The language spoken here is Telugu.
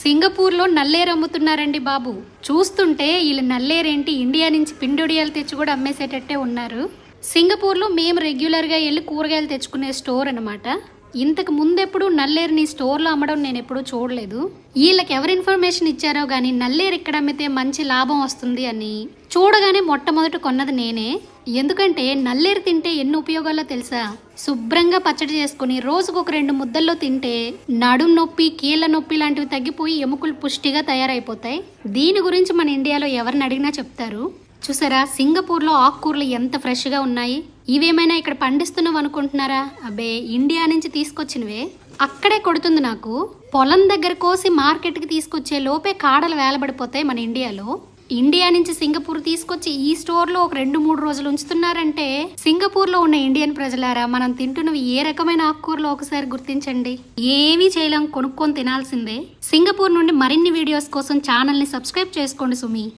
సింగపూర్లో నల్లేరు అమ్ముతున్నారండి బాబు. చూస్తుంటే వీళ్ళు నల్లేరేంటి ఇండియా నుంచి పిండొడియాలు తెచ్చి కూడా అమ్మేసేటట్టే ఉన్నారు. సింగపూర్లో మేము రెగ్యులర్గా వెళ్ళి కూరగాయలు తెచ్చుకునే స్టోర్ అనమాట ఇంతకు ముందెప్పుడు నల్లేరుని స్టోర్లో అమ్మడం నేను ఎప్పుడూ చూడలేదు. వీళ్ళకి ఎవరు ఇన్ఫర్మేషన్ ఇచ్చారో కానీ నల్లేరు ఇక్కడ అమ్మితే మంచి లాభం వస్తుంది అని చూడగానే మొట్టమొదట కొన్నది నేనే. ఎందుకంటే నల్లేరు తింటే ఎన్ని ఉపయోగాలో తెలుసా? శుభ్రంగా పచ్చడి చేసుకుని రోజుకు ఒక రెండు ముద్దల్లో తింటే నడుం నొప్పి కీళ్ళ నొప్పి లాంటివి తగ్గిపోయి ఎముకలు పుష్టిగా తయారైపోతాయి. దీని గురించి మన ఇండియాలో ఎవరిని అడిగినా చెప్తారు. చూసారా? సింగపూర్లో ఆకుకూరలు ఎంత ఫ్రెష్గా ఉన్నాయి? ఇవేమైనా ఇక్కడ పండిస్తున్నావు అనుకుంటున్నారా? అబ్బే ఇండియా నుంచి తీసుకొచ్చినవే. అక్కడే కొడుతుంది నాకు. పొలం దగ్గర కోసి మార్కెట్కి తీసుకొచ్చే లోపే కాడలు వేలబడిపోతాయి మన ఇండియాలో. ఇండియా నుంచి సింగపూర్ తీసుకొచ్చి ఈ స్టోర్లో ఒక రెండు మూడు రోజులు ఉంచుతున్నారంటే సింగపూర్లో ఉన్న ఇండియన్ ప్రజలారా మనం తింటున్నవి ఏ రకమైన ఆకుకూరలో ఒకసారి గుర్తించండి. ఏమీ చేయలేం కొనుక్కొని తినాల్సిందే. సింగపూర్ నుండి మరిన్ని వీడియోస్ కోసం ఛానల్ని సబ్స్క్రైబ్ చేసుకోండి సుమి.